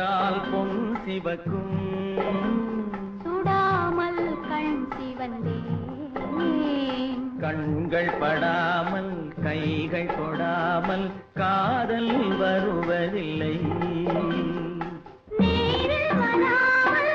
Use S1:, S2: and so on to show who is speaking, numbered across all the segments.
S1: சுட்டால் பொன் சிவக்கும்.
S2: சுடாமல் கண் சிவந்தேன்.
S1: கண்கள் படாமல் கைகள் தொடாமல் காதல் வருவதில்லை.
S2: நேரில் வராமல்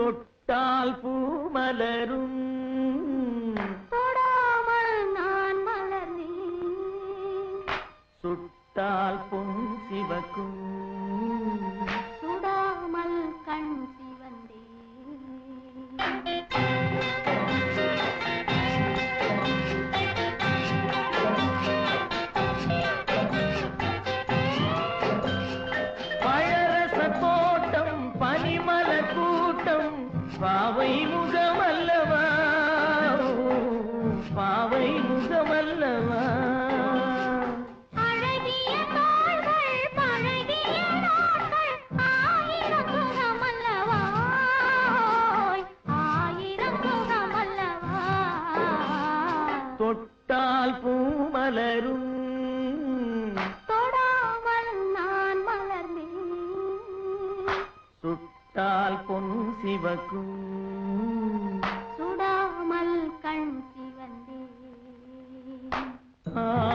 S2: தொட்டால் பூ மலரும் தொடாமல் நான் மலர்ந்தேன். சுட்டால் பொன் சிவக்கும். சுகமல்லவா
S1: தொட்டால் பூ மலரும்.
S2: தொடாமல் நான் மலர்ந்தேன்.
S1: சுட்டால் பொன் சிவக்கும். Ah.